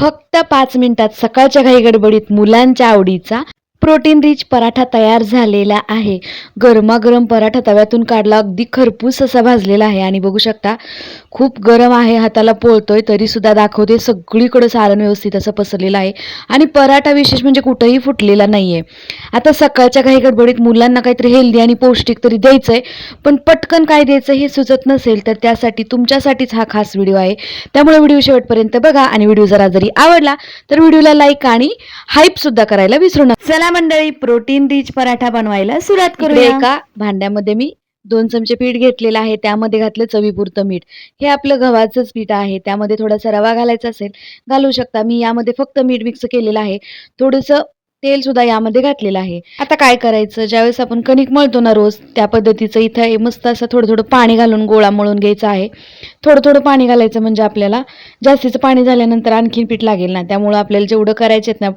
फक्त पाच मिनिटात सकाळच्या घाई गडबडीत मुलांच्या आवडीचा प्रोटीन रिच पराठा तयार झालेला आहे. गरमागरम पराठा तव्यातून काढला अगदी खरपूस असा भाजलेला आहे. आणि बघू शकता खूप गरम आहे हाताला पोळतोय तरी सुद्धा दाखवते सगळीकडे सारण व्यवस्थित असं पसरलेलं आहे. आणि पराठा विशेष म्हणजे कुठंही फुटलेला नाही आहे आता सकाळच्या काही गडबडीत मुलांना काहीतरी हेल्दी आणि पौष्टिक तरी द्यायचं आहे पण पटकन काय द्यायचं हे सुचत नसेल तर त्यासाठी तुमच्यासाठीच हा खास व्हिडिओ आहे. त्यामुळे व्हिडिओ शेवटपर्यंत बघा. आणि व्हिडिओ जरा जरी आवडला तर व्हिडिओला लाईक आणि हाईप सुद्धा करायला विसरू नका. चला मंडळी प्रोटीन रिच पराठा बनवायला सुरुवात करूया. एका भांड्यामध्ये मी दोन चमचे पीठ घेतलेलं आहे. त्यामध्ये घातलं चवीपुरतं मीठ. हे आपलं गव्हाचंच पीठ आहे. त्यामध्ये थोडासा रवा घालायचा असेल घालू शकता. मी यामध्ये फक्त मीठ मिक्स केलेलं आहे. थोडंसं तेल सुद्धा यामध्ये घातलेलं आहे. आता काय करायचं? ज्यावेळेस आपण कणिक मळतो ना रोज त्या पद्धतीचं इथं हे मस्त असं थोडं थोडं पाणी घालून गोळा मळून घ्यायचा आहे. थोडं थोडं पाणी घालायचं म्हणजे आपल्याला जास्तीचं पाणी झाल्यानंतर आणखीन पीठ लागेल ना. त्यामुळं आपल्याला जेवढं करायचे आहेत ना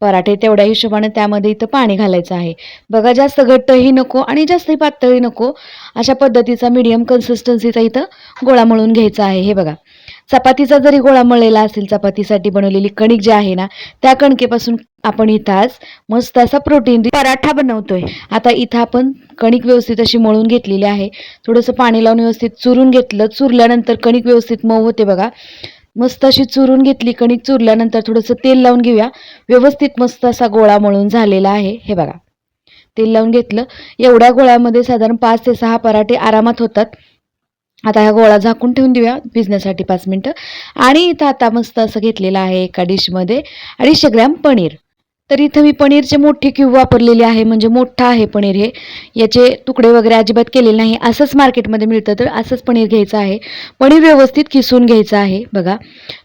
पराठे तेवढ्या हिशोबाने त्यामध्ये इथं पाणी घालायचं आहे. बघा जास्त घट्टही नको आणि जास्तही पातळही नको अशा पद्धतीचा मीडियम कन्सिस्टन्सीचा इथं गोळा मळून घ्यायचा आहे. हे बघा. चपातीचा जरी गोळा मळलेला असेल चपातीसाठी बनवलेली कणिक जी आहे ना त्या कणकेपासून आपण इथं आज मस्त असा प्रोटीन पराठा बनवतोय. आता इथं आपण कणिक व्यवस्थित अशी मळून घेतलेली आहे. थोडंसं पाणी लावून व्यवस्थित चुरून घेतलं. चुरल्यानंतर कणिक व्यवस्थित मऊ होते बघा. मस्त अशी चुरून घेतली कणिक चुरल्यानंतर थोडंसं तेल लावून घेऊया. व्यवस्थित मस्त असा गोळा मळून झालेला आहे. हे बघा. तेल लावून घेतलं. एवढ्या गोळ्यामध्ये साधारण पाच ते सहा पराठे आरामात होतात. आता हा गोळा झाकून ठेवून देऊया भिजण्यासाठी पाच मिनटं. आणि इथं आता मस्त असं घेतलेलं आहे एका डिशमध्ये अडीचशे ग्रॅम पनीर. तर इथं मी पनीरचे मोठे क्यूब वापरलेले आहे म्हणजे मोठं आहे पनीर हे. याचे तुकडे वगैरे अजिबात केलेले नाही. असंच मार्केटमध्ये मिळतं तर असंच पनीर घ्यायचं आहे. पनीर व्यवस्थित किसून घ्यायचं आहे बघा.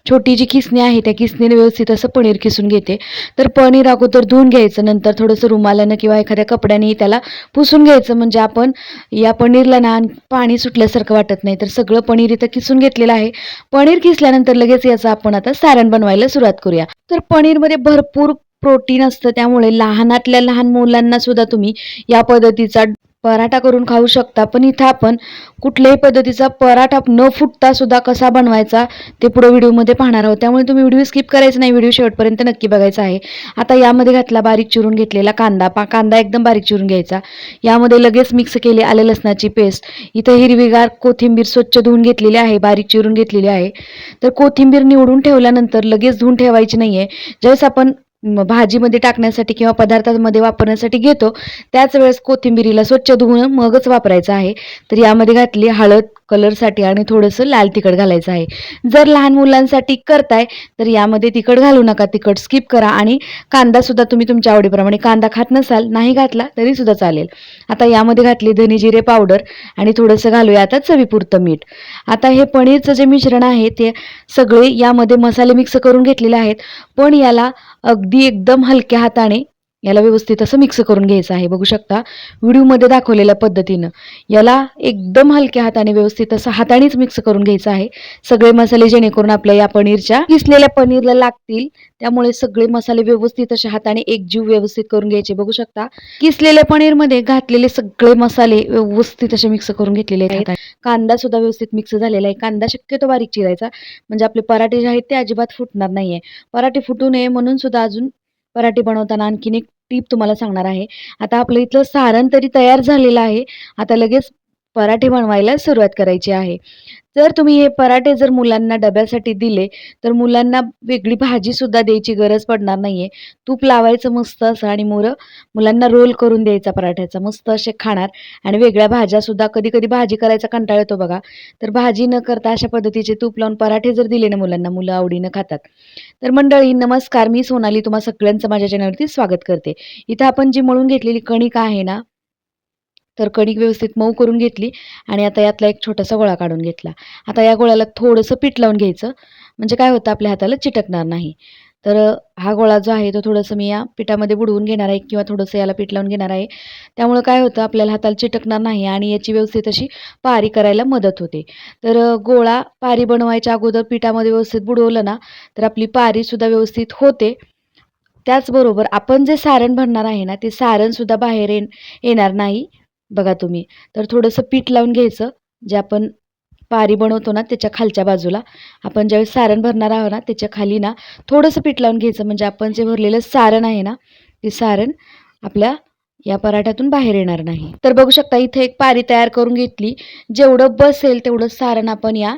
छोटी जी किसणी आहे त्या किसणीने व्यवस्थित असं पनीर किसून घेते. तर पनीर अगोदर धुवून घ्यायचं नंतर थोडंसं रुमालानं किंवा एखाद्या कपड्याने त्याला पुसून घ्यायचं. म्हणजे आपण या पनीरला ना पाणी सुटल्यासारखं वाटत नाही तर सगळं पनीर इथं किसून घेतलेलं आहे. पनीर किसल्यानंतर लगेच याचं आपण आता सारण बनवायला सुरुवात करूया. तर पनीरमध्ये भरपूर प्रोटीन असतं त्यामुळे लहानातल्या लहान मुलांना सुद्धा तुम्ही या पद्धतीचा पराठा करून खाऊ शकता. पण इथं आपण कुठल्याही पद्धतीचा पराठा न फुटता सुद्धा कसा बनवायचा ते पुढे व्हिडिओमध्ये पाहणार आहोत. त्यामुळे तुम्ही व्हिडिओ स्किप करायचा नाही व्हिडिओ शेवटपर्यंत नक्की बघायचा आहे. आता यामध्ये घातला बारीक चिरून घेतलेला कांदा. पा कांदा एकदम बारीक चिरून घ्यायचा. यामध्ये लगेच मिक्स केले आले लसणाची पेस्ट. इथं हिरवीगार कोथिंबीर स्वच्छ धुवून घेतलेली आहे बारीक चिरून घेतलेली आहे. तर कोथिंबीर निवडून ठेवल्यानंतर लगेच धुवून ठेवायची नाही आहे ज्यावेळेस आपण भाजीमध्ये टाकण्यासाठी किंवा पदार्थांमध्ये वापरण्यासाठी घेतो. त्याच वेळेस कोथिंबिरीला स्वच्छ धुवून मगच वापरायचं आहे. तर यामध्ये घातली हळद कलरसाठी आणि थोडंसं लाल तिखट घालायचं आहे. जर लहान मुलांसाठी करताय तर यामध्ये तिखट घालू नका. तिखट स्किप करा आणि कांदासुद्धा तुम्ही तुमच्या आवडीप्रमाणे कांदा खात नसाल नाही घातला तरी सुद्धा चालेल. आता यामध्ये घातली धनी जिरे पावडर आणि थोडंसं घालूया आता चवीपुरतं मीठ. आता हे पनीरचं जे मिश्रण आहे ते सगळे यामध्ये मसाले मिक्स करून घेतलेले आहेत. पण याला अगदी एकदम हलक्या हाताने याला व्यवस्थित असं मिक्स करून घ्यायचं आहे. बघू शकता व्हिडिओमध्ये दाखवलेल्या पद्धतीनं याला एकदम हलक्या हाताने व्यवस्थित असं हातानेच मिक्स करून घ्यायचं आहे. सगळे मसाले जेणेकरून आपल्या या पनीरच्या किसलेल्या पनीरला लागतील. त्यामुळे सगळे मसाले व्यवस्थित अशा हाताने एकजीव व्यवस्थित करून घ्यायचे. बघू शकता किसलेल्या पनीरमध्ये घातलेले सगळे मसाले व्यवस्थित असे मिक्स करून घेतलेले आहेत. कांदा सुद्धा व्यवस्थित मिक्स झालेला आहे. कांदा शक्यतो बारीक चिरायचा. म्हणजे आपले पराठे जे आहेत ते अजिबात फुटणार नाहीये. पराठे फुटू नये म्हणून सुद्धा अजून पराठे बनवताना आणखीन एक टीप तुम्हाला सांगणार आहे. आता आपलं इथलं सारण तरी तयार झालेलं आहे. आता लगेच पराठे बनवायला सुरुवात करायची आहे. जर तुम्ही हे पराठे जर मुलांना डब्यासाठी दिले तर मुलांना वेगळी भाजीसुद्धा द्यायची गरज पडणार नाही आहे तूप लावायचं मस्त असं आणि मोरं मुलांना रोल करून द्यायचा पराठ्याचा मस्त असे खाणार आणि वेगळ्या भाज्यासुद्धा कधी कधी भाजी करायचा कंटाळ येतो बघा. तर भाजी न करता अशा पद्धतीचे तूप लावून पराठे जर दिले ना मुलांना मुलं आवडीनं खातात. तर मंडळी नमस्कार. मी सोनाली तुम्हा सगळ्यांचं माझ्या चॅनलवरती स्वागत करते. इथं आपण जी मळून घेतलेली कणिक आहे ना तर कणिक व्यवस्थित मऊ करून घेतली आणि आता यातला एक छोटासा गोळा काढून घेतला. आता या गोळ्याला थोडंसं पीठ लावून घ्यायचं. म्हणजे काय होतं आपल्या हाताला चिटकणार नाही. तर हा गोळा जो आहे तो थोडंसं मी या पिठामध्ये बुडवून घेणार आहे किंवा थोडंसं याला पीठ लावून घेणार आहे. त्यामुळं काय होतं आपल्याला हाताला चिटकणार नाही आणि याची व्यवस्थित अशी पारी करायला मदत होते. तर गोळा पारी बनवायच्या अगोदर पिठामध्ये व्यवस्थित बुडवलं ना तर आपली पारीसुद्धा व्यवस्थित होते. त्याचबरोबर आपण जे सारण भरणार आहे ना ते सारणसुद्धा बाहेर येणार नाही. बघा तुम्ही. तर थोडंसं पीठ लावून घ्यायचं. जे आपण पारी बनवतो ना त्याच्या खालच्या बाजूला. आपण ज्यावेळेस सारण भरणार आहोत ना त्याच्याखाली ना थोडंसं पीठ लावून घ्यायचं. म्हणजे आपण जे भरलेलं सारण आहे ना ते सारण आपल्या या पराठ्यातून बाहेर येणार नाही. तर बघू शकता इथे एक पारी तयार करून घेतली. जेवढं बसेल तेवढं सारण आपण या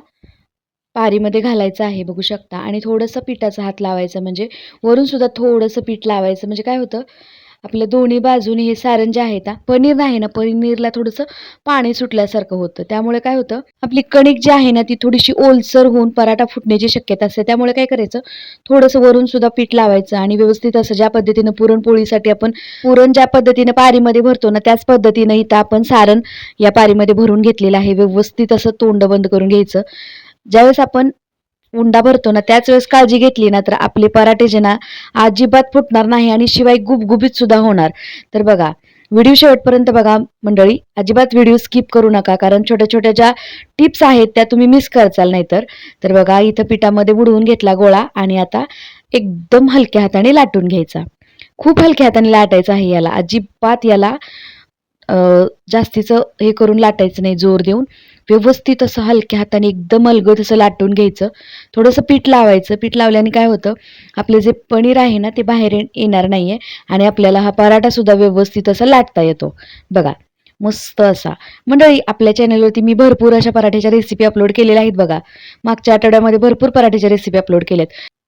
पारीमध्ये घालायचं आहे बघू शकता. आणि थोडंसं पिठाचा हात लावायचा. म्हणजे वरून सुद्धा थोडंसं पीठ लावायचं. म्हणजे काय होतं? आपल्या दोन्ही बाजूने हे सारण जे आहे ना पनीर नाही ना पनीरला थोडंसं पाणी सुटल्यासारखं होतं. त्यामुळे काय होतं आपली कणिक जी आहे ना ती थोडीशी ओलसर होऊन पराठा फुटण्याची शक्यता असते. त्यामुळे काय करायचं थोडंसं वरून सुद्धा पीठ लावायचं आणि व्यवस्थित असं ज्या पद्धतीनं पुरणपोळीसाठी आपण पुरण ज्या पद्धतीनं पारीमध्ये भरतो ना त्याच पद्धतीनं इथं आपण सारण या पारीमध्ये भरून घेतलेलं आहे. व्यवस्थित असं तोंड बंद करून घ्यायचं. ज्यावेळेस आपण उंडा भरतो ना त्याच वेळेस काळजी घेतली ना तर आपले पराठे जे ना अजिबात फुटणार नाही आणि शिवाय गुबगुबीत सुद्धा होणार. तर बघा व्हिडिओ शेवटपर्यंत बघा मंडळी अजिबात व्हिडिओ स्किप करू नका कारण छोट्या छोट्या ज्या टिप्स आहेत त्या तुम्ही मिस करचाल नाही तर तर बघा इथं पिठामध्ये बुडवून घेतला गोळा आणि आता एकदम हलक्या हाताने लाटून घ्यायचा. खूप हलक्या हाताने लाटायचं आहे याला अजिबात याला जास्तीचं हे करून लाटायचं नाही जोर देऊन. व्यवस्थित असं हलक्या हाताने एकदम अलगद असं लाटून घ्यायचं. थोडंसं पीठ लावायचं. पीठ लावल्याने काय होतं आपले जे पनीर आहे ना ते बाहेर येणार नाही आहे आणि आपल्याला हा पराठासुद्धा व्यवस्थित असा लाटता येतो. बघा मस्त असा. मंडळी आपल्या चॅनलवरती मी भरपूर अशा पराठ्याच्या रेसिपी अपलोड केलेल्या आहेत बघा. मागच्या आठवड्यामध्ये भरपूर पराठ्याच्या रेसिपी अपलोड केल्यात.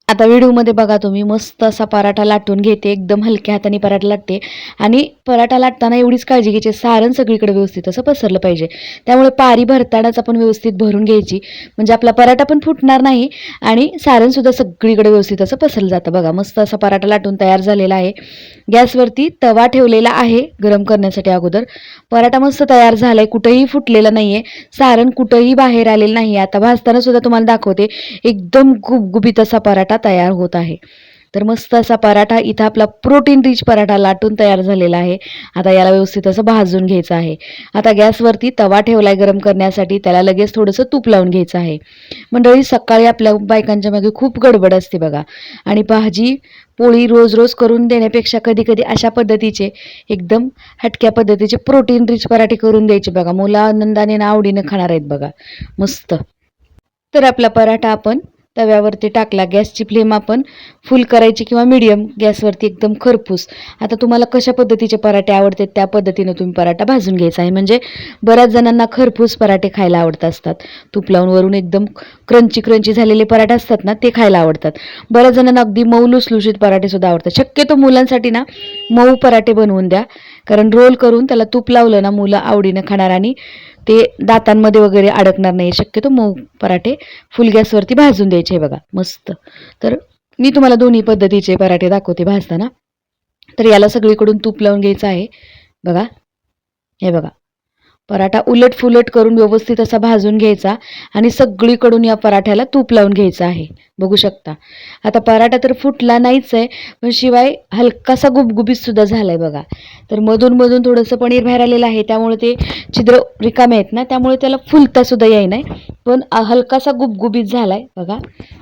आता व्हिडिओमध्ये बघा तुम्ही मस्त असा पराठा लाटून घेते एकदम हलक्या हाताने पराठा लाटते. आणि पराठा लाटताना एवढीच काळजी घ्यायची सारण सगळीकडे व्यवस्थित असं पसरलं पाहिजे. त्यामुळे पारी भरतानाच आपण व्यवस्थित भरून घ्यायची. म्हणजे आपला पराठा पण फुटणार नाही आणि सारणसुद्धा सगळीकडे व्यवस्थित असं पसरलं जातं. बघा मस्त असा पराठा लाटून तयार झालेला आहे. गॅसवरती तवा ठेवलेला आहे गरम करण्यासाठी अगोदर. पराठा मस्त तयार झाला आहे कुठंही फुटलेला नाहीये. सारण कुठंही बाहेर आलेलं नाही आता भाजताना सुद्धा तुम्हाला दाखवते एकदम गुबगुबीत असा पराठा. तयार होत आहे. तर मस्त असा पराठा इथं आपला प्रोटीन रिच पराठा लाटून तयार झालेला आहे. आता याला व्यवस्थित असं भाजून घ्यायचं आहे. आता गॅसवरती तवा ठेवलाय गरम करण्यासाठी त्याला लगेच थोडंसं तूप लावून घ्यायचं आहे. मंडळी सकाळी आपल्या बायकांच्या मागे खूप गडबड असते बघा. आणि भाजी पोळी रोज रोज करून देण्यापेक्षा कधी कधी अशा पद्धतीचे एकदम हटक्या पद्धतीचे प्रोटीन रिच पराठे करून द्यायचे बघा. मुलं आनंदाने ना आवडीनं खाणार आहेत बघा. मस्त. तर आपला पराठा आपण तव्यावरती टाकला. गॅसची फ्लेम आपण फुल करायची किंवा मीडियम गॅसवरती एकदम खरपूस. आता तुम्हाला कशा पद्धतीचे पराठे आवडतात त्या पद्धतीनं तुम्ही पराठा भाजून घ्यायचा आहे. म्हणजे बऱ्याच जणांना खरपूस पराठे खायला आवडत असतात. तूप लावून वरून एकदम क्रंची क्रंची झालेले पराठे असतात ना ते खायला आवडतात. बऱ्याच जणांना अगदी मऊ लुसलुशीत पराठेसुद्धा आवडतात. शक्यतो मुलांसाठी ना मऊ पराठे बनवून द्या. कारण रोल करून त्याला तूप लावलं ना मुलं आवडीनं खाणार आणि ते दातांमध्ये वगैरे अडकणार नाही शक्यतो मऊ पराठे. फुल गॅसवरती भाजून द्यायचे हे बघा मस्त. तर मी तुम्हाला दोन्ही पद्धतीचे पराठे दाखवते भाजताना. तर याला सगळीकडून तूप लावून घ्यायचं आहे. बघा. हे बघा. पराठा उलट फुलट करून व्यवस्थित असा भाजून घ्यायचा आणि सगळीकडून या पराठ्याला तूप लावून घ्यायचं आहे. बघू शकता. आता पराठा तर फुटला नाहीच आहे पण शिवाय हलकासा गुबगुबीत सुद्धा आहे बघा. तर मधून मधून थोडंसं पनीर बाहेर आलेलं आहे त्यामुळे ते छिद्र रिकामे आहेत ना त्यामुळे त्याला फुलता सुद्धा येई नाही पण हलकासा गुबगुबीत झाला आहे बघा.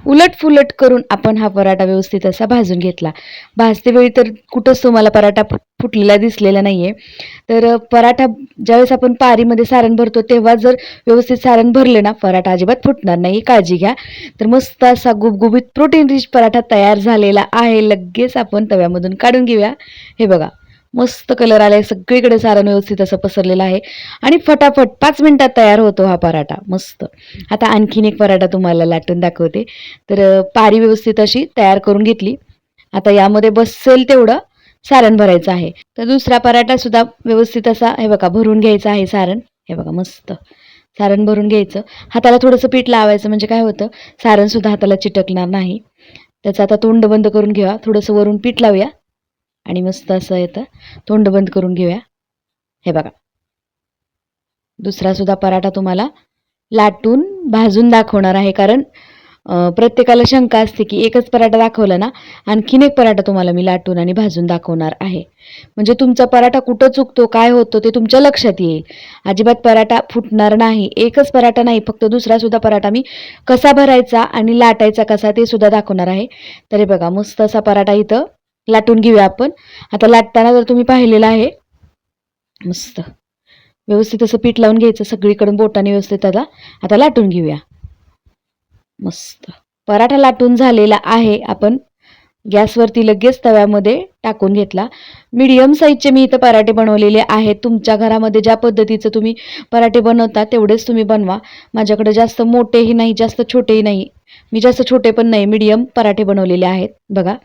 उलट फुलट करून आपण हा पराठा व्यवस्थित असा भाजून घेतला. भाजते वेळी तर कुठंच तुम्हाला पराठा फुटलेला दिसलेला नाहीये. तर पराठा ज्यावेळेस आपण पारीमध्ये सारण भरतो तेव्हा जर व्यवस्थित सारण भरले ना पराठा अजिबात फुटणार नाही काळजी घ्या. तर मस्त असा गुबगुबीत प्रोटीन रिच पराठा तयार झालेला आहे. लगेच आपण तव्यामधून काढून घेऊया. हे बघा मस्त कलर आलाय. सगळीकडे सारण व्यवस्थित असं पसरलेलं आहे. आणि फटाफट पाच मिनिटात तयार होतो हा पराठा. मस्त. आता आणखीन एक पराठा तुम्हाला लाटून दाखवते. तर पारी व्यवस्थित अशी तयार करून घेतली. आता यामध्ये बसेल तेवढं सारण भरायचं आहे. तर दुसरा पराठा सुद्धा व्यवस्थित असा हे बघा भरून घ्यायचा आहे सारण. हे बघा मस्त. सारण भरून घ्यायचं. हाताला थोडंसं पीठ लावायचं म्हणजे काय होतं सारणसुद्धा हाताला चिटकणार नाही. त्याचं आता तोंड बंद करून घेऊया. थोडंसं वरून पीठ लावूया. आणि मस्त असं येतं. तोंड बंद करून घेऊया. हे बघा. दुसरासुद्धा पराठा तुम्हाला लाटून भाजून दाखवणार आहे. कारण प्रत्येकाला शंका असते की एकच पराठा दाखवला ना आणखीन एक पराठा तुम्हाला मी लाटून आणि भाजून दाखवणार आहे. म्हणजे तुमचा पराठा कुठं चुकतो काय होतो ते तुमच्या लक्षात येईल. अजिबात पराठा फुटणार नाही एकच पराठा नाही फक्त दुसरा सुद्धा पराठा मी कसा भरायचा आणि लाटायचा कसा ते सुद्धा दाखवणार आहे. तरी बघा मस्त असा पराठा इथं लाटून घेऊया आपण. आता लाटताना जर तुम्ही पाहिलेला आहे मस्त. व्यवस्थित असं पीठ लावून घ्यायचं सगळीकडून बोटाने व्यवस्थित आता आता लाटून घेऊया. मस्त. पराठा लाटून झालेला आहे. आपण गॅसवरती लगेच तव्यामध्ये टाकून घेतला. मीडियम साईजचे मी इथं पराठे बनवलेले आहेत. तुमच्या घरामध्ये ज्या पद्धतीचं तुम्ही पराठे बनवता तेवढेच तुम्ही बनवा. माझ्याकडे जास्त मोठेही नाही जास्त छोटेही नाही. मी जास्त छोटे पण नाही मीडियम पराठे बनवलेले आहेत. बघा.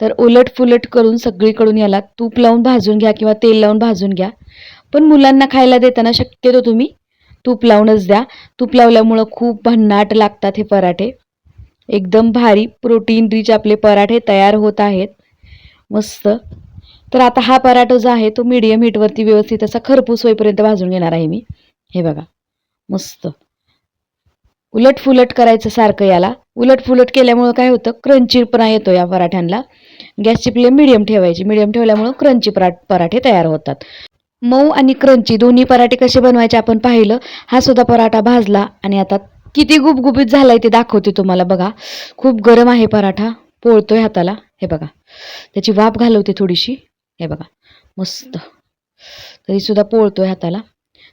तर उलट फुलट करून सगळीकडून याला तूप लावून भाजून घ्या किंवा तेल लावून भाजून घ्या. पण मुलांना खायला देताना शक्यतो तुम्ही तूप लावूनच द्या. तूप लावल्यामुळं खूप भन्नाट लागतात हे पराठे. एकदम भारी प्रोटीन रिच आपले पराठे तयार होत आहेत. मस्त. तर आता हा पराठा जो आहे तो मीडियम हीटवरती व्यवस्थित असा खरपूस होईपर्यंत भाजून घेणार आहे मी. हे बघा. मस्त. उलट फुलट करायचं सारखं याला. उलट फुलट केल्यामुळं काय होतं क्रंचीपणा येतो या पराठ्यांना. गॅसची फ्लेम मिडियम ठेवायची. मिडियम ठेवल्यामुळं क्रंची पराठे तयार होतात. मऊ आणि क्रंची दोन्ही पराठे कसे बनवायचे आपण पाहिलं. हा सुद्धा पराठा भाजला आणि आता किती गुबगुबीत झालाय ते दाखवते तुम्हाला बघा. खूप गरम आहे पराठा. पोळतोय हाताला. हे बघा. त्याची वाफ घालवते थोडीशी. हे बघा. मस्त. तरी सुद्धा पोळतोय हाताला.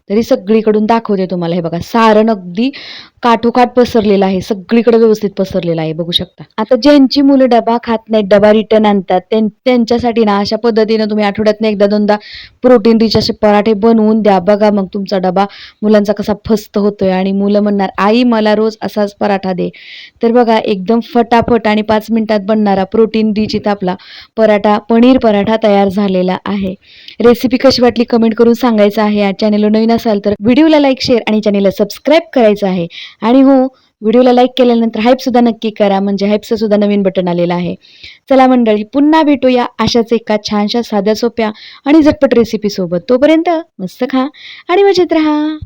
तरी सगळीकडून दाखवते तुम्हाला. हे बघा सारण अगदी काठोकाठ पसरलेलं आहे. सगळीकडे व्यवस्थित पसरलेलं आहे. बघू शकता. आता ज्यांची मुलं डबा खात नाहीत डबा रिटर्न आणतात त्यां- त्यांच्यासाठी ना अशा पद्धतीनं तुम्ही आठवड्यातनं एकदा दोनदा प्रोटीन रिच असे पराठे बनवून द्या. बघा मग तुमचा डबा मुलांचा कसा फस्त होतोय. आणि मुलं म्हणणार आई मला रोज असाच पराठा दे. तर बघा एकदम फटाफट आणि पाच मिनिटात बनणारा प्रोटीन रिच इथं आपला पराठा पनीर पराठा तयार झालेला आहे. रेसिपी कशी वाटली कमेंट करून सांगायचं आहे. या चॅनलवर नवीन असाल तर व्हिडिओला लाईक शेअर आणि चॅनेलला सबस्क्राईब करायचं आहे. आणि हो व्हिडिओला लाईक केल्यानंतर हाईप सुद्धा नक्की करा म्हणजे हाईपचं सुद्धा नवीन बटन आलेलं आहे. चला मंडळी पुन्हा भेटूया अशाच एका छानशा साध्या सोप्या आणि झटपट रेसिपी सोबत. तोपर्यंत मस्त खा आणि मजेत राहा.